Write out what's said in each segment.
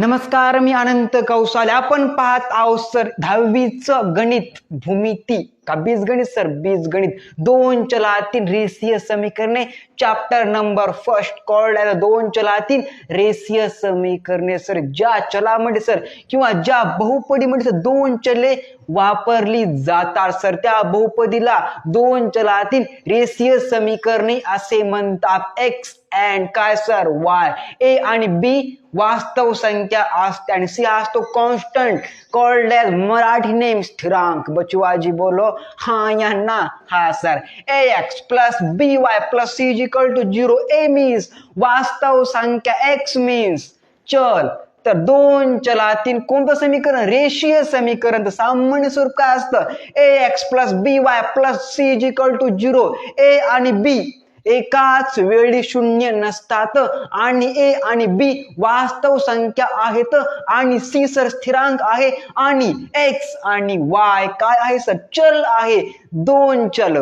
नमस्कार मी अनंत कौशाल आपण पाहत आहोत सर दहावीचं गणित भूमिती. का बीजगणित सर? बीजगणित दोन चलातील रेषीय समीकरणे. चॅप्टर नंबर फर्स्ट कॉल्ड दोन चलातील रेषीय समीकरणे. सर ज्या चलामध्ये सर किंवा ज्या बहुपदीमध्ये सर दोन चले वापरली जातात सर त्या बहुपदीला दोन चलातील रेषीय समीकरणे असे म्हणतात. एक्स अँड काय सर वाय ए आणि बी वास्तव संख्या असते आणि सी असतो constant called as Marathi name स्थिरांक. बचवाजी बोलो हा यांना हा sir. A X plus B Y plus C equal to zero A means वास्तव संख्या एक्स मीन्स चल. तर दोन चलातील कोणतं समीकरण? रेषीय समीकरण. तर सामान्य स्वरूप काय असतं? A X plus B Y plus C equal to zero A आणि बी एकाच वेळी शून्य नसतात. आणि ए आणि बी वास्तव संख्या आहेत आणि सी सर स्थिरांक आहे. आणि एक्स आणि वाय काय आहे सर? चल आहे. दोन चल.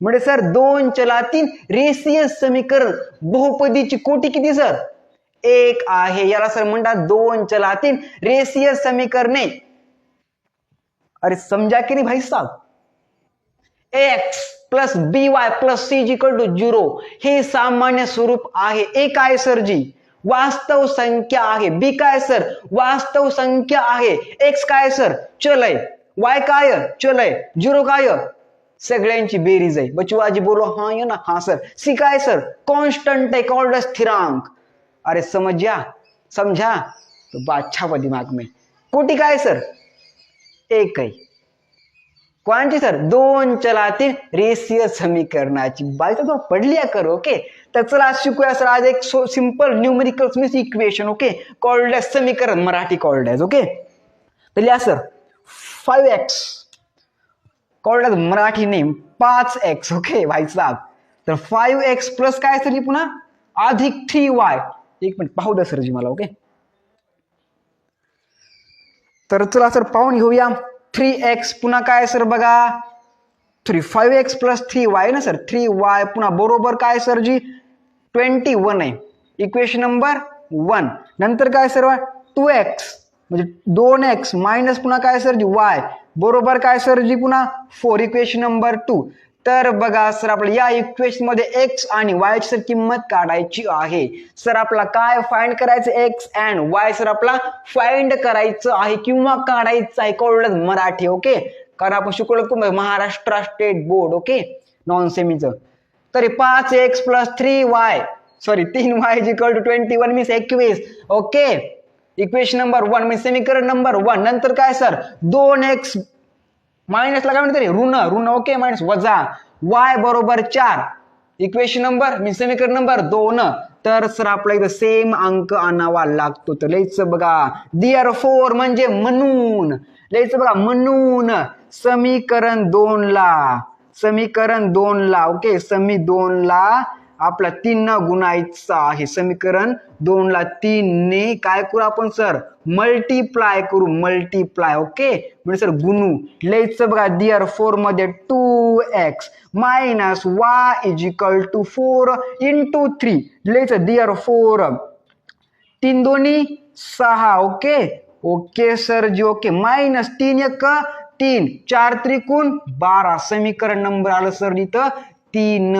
म्हणजे सर दोन चलातील रेसिय समीकरण बहुपदीची कोटी किती सर? एक आहे. याला सर म्हणतात दोन चलातील रेसिय समीकरणे. अरे समजा की नाही भाई साहब X plus B Y plus C equal to zero हे सामान्य स्वरूप आहे. ए काय सर जी? वास्तव संख्या आहे. बी काय सर वास्तव संख्या आहे. एक्स काय सर चलय वाय काय चलय झिरो काय सगळ्यांची बेरीज आहे. बचवाजी बोलो हा यो ना. हा सर सी काय सर कॉन्स्टंट आहे कॉल्ड स्थिरांक. अरे समझा समझा? तो बादशाह दिमाग में कोटी काय सर एक आहे. कोणाची सर दोन चलातील रेषीय समीकरणाची. बाई तर पडली आहे कर ओके? तर चला आज शिकूया सर आज एक so simple numerical means equation okay? Called समीकरण मराठी कॉल्ड एज ओके? तर लिहा sir five X called as Marathi name पाच एक्स ओके? भाई साहेब तर फाईव्ह एक्स प्लस काय सर पुन्हा? अधिक थ्री वाय एक मिनिट पाहू द्या सरजी मला ओके? तर चला सर पाहून घेऊया. थ्री एक्स पुन्हा काय सर बघा? Three five X plus three Y ना सर? थ्री वाय पुन्हा बरोबर काय सर जी? ट्वेंटी वन आहे. इक्वेशन नंबर वन नंतर काय सर टू एक्स म्हणजे दोन एक्स मायनस पुन्हा काय सर जी? वाय बरोबर काय सर जी पुन्हा? फोर इक्वेशन नंबर टू तर बघा सर आपलं या इक्वेशनमध्ये एक्स आणि वाय ची सर किंमत काढायची आहे. सर आपला काय फाइंड करायचं एक्स अँड वाय सर आपला फाइंड करायचं आहे किंवा काढायचं आहे कळलं मराठी ओके कारण आपण शिकवलं की Maharashtra state board okay non सेमीचं तरी पाच X plus three Y sorry तीन Y equal to twenty one means एकवीस okay equation number one means सेमीकरण number one नंतर काय सर? दोन एक्स मायनसला काय म्हणते ऋण ऋण ओके मायनस वजा. वाय बरोबर चार. इक्वेशन नंबर मी समीकरण नंबर दोन. तर सर आपला इथं सेम अंक आणावा लागतो. तर लईच बघा. दिअर फोर म्हणजे म्हणून. लिहायचं बघा म्हणून. समीकरण दोन ला. समीकरण दोन ला ओके समी दोन ला आपला तीन न गुणायचा आहे. समीकरण दोन ला तीन ने काय करू आपण सर? मल्टिप्लाय करू. मल्टिप्लाय ओके म्हणजे सर गुणू. लिहायचं बघा दिअर फोरमध्ये two X minus Y is equal to four into three लयचं dear four तीन दोन्ही सहा okay okay sir ji okay minus तीन एक तीन. चार त्रिकोण बारा. समीकरण नंबर आलं सर इथं. तीन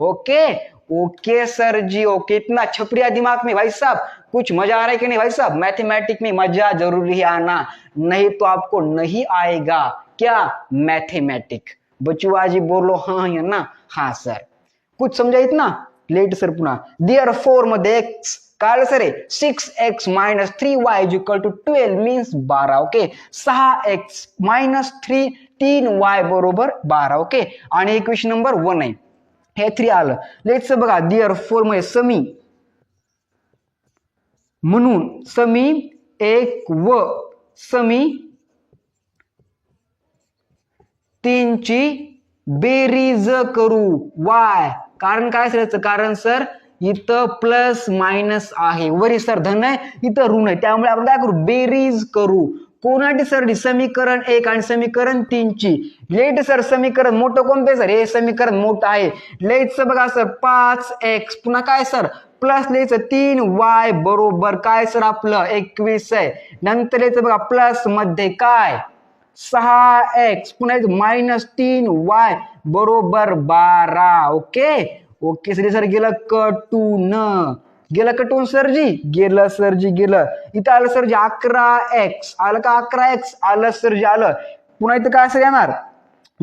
okay okay sir ji, okay. इतना छपरिया दिमाग में भाई साहब, कुछ मज़ा आ रहा है कि नहीं भाई साहब? मैथमेटिक में मज़ा ज़रूरी है आना, नहीं तो आपको नहीं आएगा। क्या? मैथमेटिक बचुआ जी बोलो हाँ या ना? हाँ सर। कुछ समजा इतना? लेट सर पुन्हा दिअर फोर मध्ये काय sir six X minus three Y equal to twelve means बारा ओके सहा एक्स मायनस थ्री तीन वाय बरोबर बारा ओके आणि इक्वेशन नंबर वन आहे। हे थ्री आलं लेट्स बघा दिअर फोरमध्ये समी. म्हणून समी एक व समी तीनची बेरीज करू. वाय कारण काय असायचं कारण सर इथं प्लस मायनस आहे. वरी सर धन आहे इथं ऋण आहे. त्यामुळे आपण काय करू? बेरीज करू. कोणाची सर समीकरण एक आणि समीकरण तीनची. लेट सर समीकरण मोठं कोणते सर? हे समीकरण मोठं आहे. लेटचं बघा सर पाच एक्स पुन्हा काय सर? प्लस लिहायचं तीन वाय बरोबर. काय सर आपलं? एकवीस आहे. नंतर लिहायचं बघा प्लसमध्ये काय? सहा एक्स पुन्हा मायनस तीन वाय बरोबर बारा. ओके ओके सर सर गेलं कटून. गेलं कटून सरजी. गेलं सरजी गेलं. इथं आलं सरजी अकरा एक्स आलं का अकरा एक्स आलं सरजी आलं. पुन्हा इथं काय असं येणार?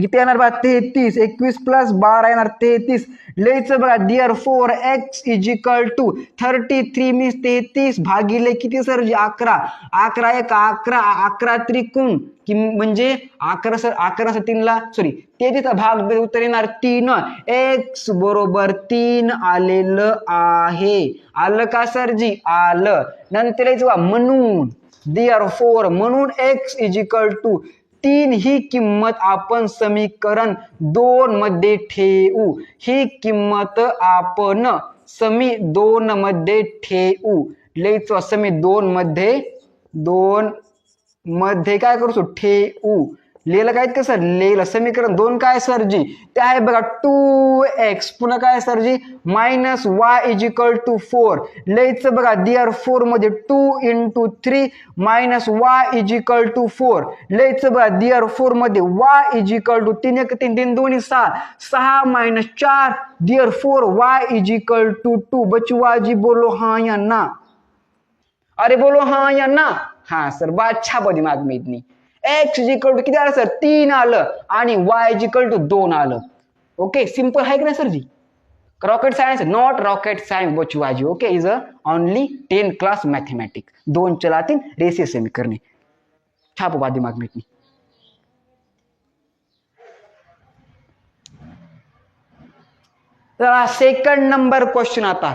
किती येणार बघा तेहतीस एकवीस प्लस बारा येणार तेहतीस. लयचं बघा dear four X is equal to thirty three means तेहतीस भागिले किती सर जी म्हणजे अकरा. अकरा एक अकरा अकरा त्रिकोण. कि म्हणजे अकरा सर अकरा सर तीनला सॉरी तेहतीस भाग उत्तर येणार तीन. एक्स बरोबर तीन आलेलं आहे. आलं का सर जी? आलं. नंतर यायचं बघा म्हणून. डिअर फोर म्हणून एक्स इजिकल टू तीन ही किंमत आपण समीकरण दोन मध्ये ठेवू. ही किंमत आपण समी दोन मध्ये ठेवू. लयचो समी दोन मध्ये दोन मध्ये काय करू ठेवू. लिहिलं काय का सर लिहिलं समीकरण दोन काय सर जी? ते आहे बघा टू एक्स पुन्हा काय sir ji? Minus Y is equal to four लिहायचं बघा डिअर फोरमध्ये two into three minus Y is equal to four लिहायचं बघा डिअर फोरमध्ये वाय इजिकल टू तीन एक तीन तीन दोन्ही सहा सहा मायनस चार dear four Y is equal to two बचवाजी बोलो हा या ना. अरे बोलो हाँ या ना. हा सर बात बदी माग मी इतनी एक्स इक्वल टू किती आलं सर तीन आलं. आणि वाय इक्वल टू दोन आलं. ओके सिंपल आहे की नाही sir ji? Rocket science not rocket science बचवाजी okay is a only ten class mathematics दोन चलातील रेसिय समीकरणे. छाप बादी माग मी सेकंड नंबर क्वेश्चन आता.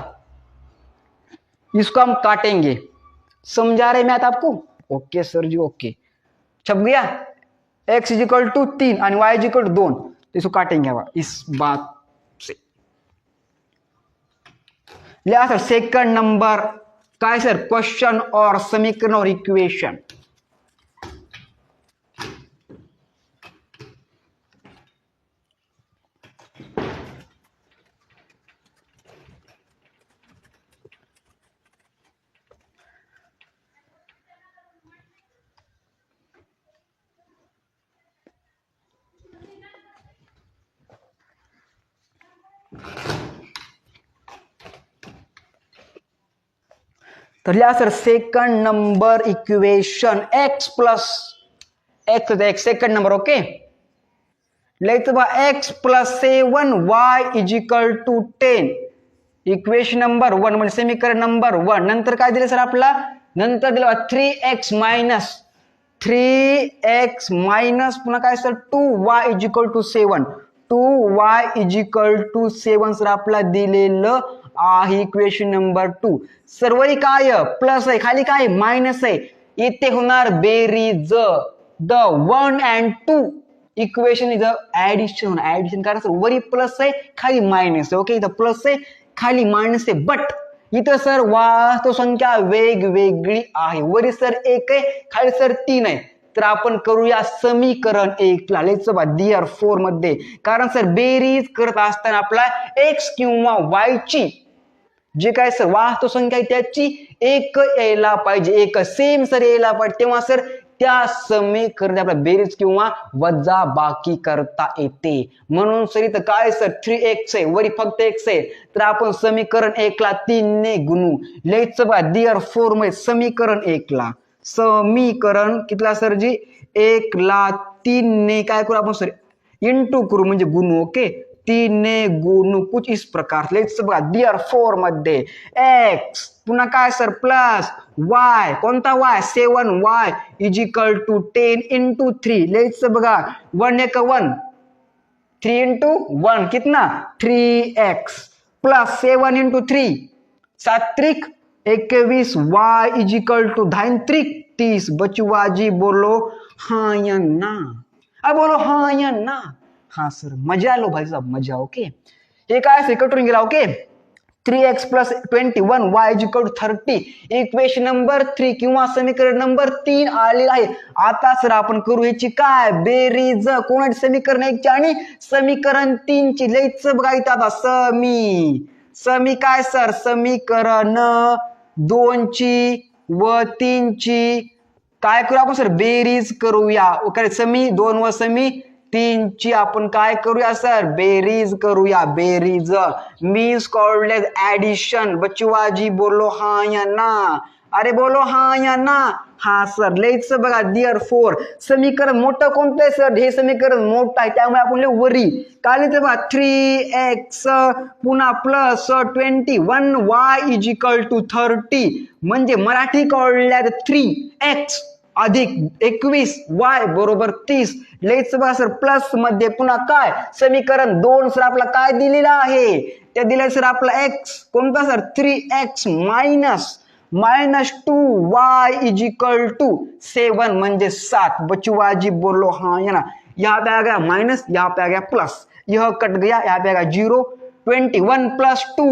इसको हम काटेंगे. समझा रहे मैथ आपको? ओके सर जी ओके छप गया? एक्स इज़ इक्वल टू तीन और वाई इज़ इक्वल टू दोन तो इसको काटेंगे अब, इस बात से। लिया सर सेकंड नंबर का है सर क्वेश्चन और समीकरण और इक्वेशन तर लिहा sir second number equation X plus X X second number okay लिहायचं बा X plus seven Y is equal to ten equation number one म्हणजे समीकरण नंबर वन नंतर काय दिलं सर आपला? नंतर दिलं three X minus three X minus पुन्हा काय sir? Two Y is equal to seven two Y is equal to seven sir आपला दिलेलं आहे इक्वेशन नंबर टू सर्वरी काय प्लस आहे खाली काय मायनस आहे. इथे होणार बेरीज. The one and two equation is addition addition कारण सर वरी प्लस आहे खाली मायनस आहे. ओके इथं प्लस आहे खाली मायनस आहे. बट इथं सर वास्तव संख्या वेगवेगळी आहे. वरी सर एक आहे खाली सर तीन आहे. तर आपण करूया समीकरण एक लालेचं बा डिअर फोरमध्ये. कारण सर बेरीज करत असताना आपला एक्स किंवा वायची जे काय सर वास्तव संख्या आहे त्याची एक यायला पाहिजे एक सेम सर यायला पाहिजे. तेव्हा सर त्या समीकरण आपल्या बेरीज किंवा वजा बाकी करता येते. म्हणून सर इथं काय सर? थ्री एक्स आहे वरी फक्त एक्स आहे. तर आपण समीकरण एकला तीनने गुणू. लिहायचं बा डिअर फोरमध्ये समीकरण एकला समीकरण कितला सर जी? एकला तीनने काय करू आपण सर? इंटू करू म्हणजे गुणू ओके तीनने गुणू कुछ इस प्रकार लेट्स डिअर फोर मध्ये. एक्स पुन्हा काय सर प्लस वाय कोणता Y seven Y is equal to ten into three बघा. वन एक वन थ्री इंटू वन कितना? Three X plus seven into three सात्रिक एकवीस वाय इजिकल टू धाइंत्रिक तीस. बचुआ जी बोलो हाँ या ना. अब बोलो हाँ या ना. हाँ सर. मजा लो भाई साहब मजा ओके? हे काय असेल कटून गेला okay? Three X plus twenty one Y is equal thirty equation number three किंवा समीकरण नंबर तीन आलेलं आहे. आता सर आपण करू ह्याची काय? बेरीज कोणाची समीकरण एकची आणि समीकरण तीनची. लयच बघा इथं आता समी. समी काय सर? समीकरण दोनची व तीनची. काय करू आपण सर? बेरीज करूया. ओके समी दोन व समी. तीनची आपण काय करूया सर? बेरीज करूया बेरीज. मीन्स कॉल्ड एज ऍडिशन बचवाजी बोलो हा या ना अरे बोलो हा या ना हा सर. लयच बघा डिअर फोर समीकरण मोठं कोणतं आहे सर? हे समीकरण मोठं आहे त्यामुळे आपण लिहू वरी. काय लिहितो बघा? थ्री एक्स पुन्हा plus twenty one Y is equal to thirty म्हणजे मराठी कॉल्ड थ्री एक्स अधिक एकवीस वाय बरोबर तीस. लेच सर प्लसमध्ये पुन्हा काय? समीकरण दोन सर आपला काय दिलेला आहे? त्या दिलंय सर आपला एक्स कोणता sir three X minus minus two Y is equal to seven म्हणजे सात. बचुआजी बोलो हाँ या ना. यहाँ पे आ गया माइनस यहाँ पे आ गया प्लस यह कट गया यहाँ पे आ गया zero twenty one plus two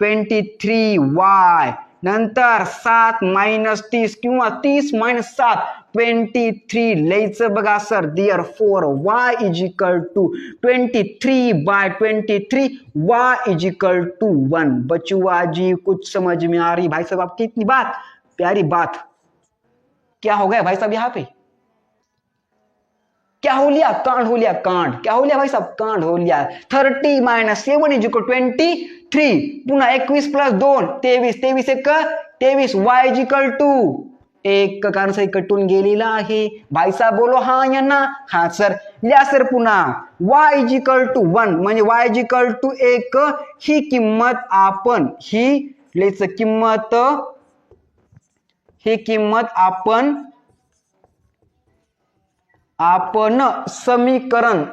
twenty three Y नंतर सात मायनस तीस किंवा तीस मायनस सात ट्वेंटी थ्री लयचं बघा sir four Y is equal to twenty three by twenty three Y is equal to one बचुआ जी कुछ समझ में आ रही? भाई साहब, आपकी इतनी बात, प्यारी बात। क्या हो गया भाई साहब यहाँ पे? क्या हो लिया? कांड हो लिया कांड। क्या हो लिया भाई साहब? कांड हो लिया। Thirty minus seven is equal twenty three पुन्हा एकवीस प्लस दोन तेवीस. तेवीस एक तेवीस. वाय इज इक्वल टू एक. कारण कटून गेलेला आहे. भाई साहेब बोलो हा यांना. हा सर या सर पुन्हा. Y is equal to one म्हणजे वाय इजिकल टू एक. ही किंमत आपण ही लेच किंमत ही किंमत आपण आपण समीकरण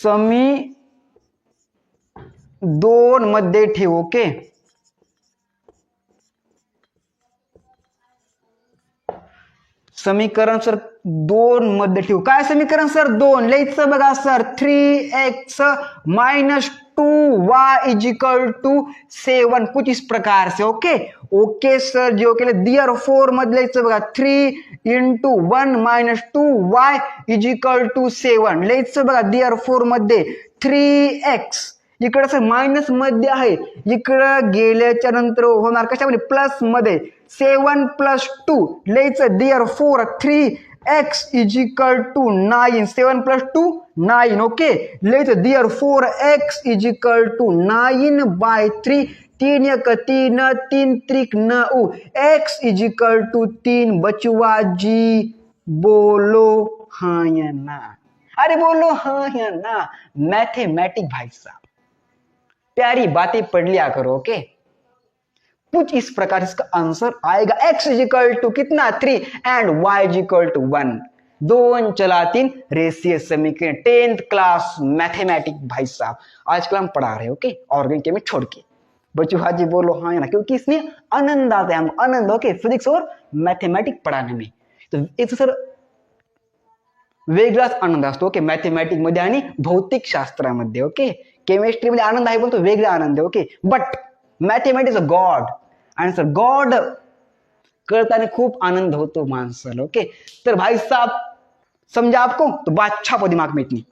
समी दोन मध्ये ठेव ओके? समीकरण सर दोन मध्ये ठेवू. काय समीकरण सर? दोन. लिहायचं बघा sir. Three X minus two Y is equal to seven कुछ इस प्रकार से ओके ओके सर जो केले दियर फोरमध्ये लिहायचं बघा. Three into one minus two Y is equal to seven लेचं बघा दियर फोरमध्ये. थ्री एक्स इकडं सर मायनसमध्ये आहे. इकडं गेल्याच्यानंतर होणार कशामध्ये? प्लसमध्ये. Seven plus two लेचं dear four three X is equal to nine seven plus two nine okay लिहायचं dear four X is equal to nine by three तीन एक तीन तीन त्रिक नऊ एक्स इज इक्वल टू तीन बचवाजी बोलो हाँ या ना अरे बोलो हाँ या ना मैथमेटिक भाई साहब प्यारी बातें पढ़ लिया करो ओके कुछ इस प्रकार इसका आंसर आएगा। X इज़ इक्वल टू कितना? Three and y is equal to one दोन चला तीन। रेसिय समीकरण। टेंथ क्लास मैथमेटिक भाई साहब। आजकल हम पढ़ा रहे ओके ऑर्गेनिक केमिस्ट छोड़ के। बच्चों हाजी बोलो हाँ ना? क्योंकि इसमें आनंद आता है हम आनंद ओके फिजिक्स और मैथमेटिक पढ़ाने में। तो एक सर वेगळाच आनंद असतो ओके मॅथमॅटिक मध्ये आणि भौतिक शास्त्रामध्ये ओके केमिस्ट्रीमध्ये आनंद आहे पण तो वेगळा आनंद आहे okay but mathematics a god आणि सर गॉड करताना खूप आनंद होतो माणसाला ओके तर भाई साहब समझा आपको तो बादशाह अच्छा को दिमाग में इतनी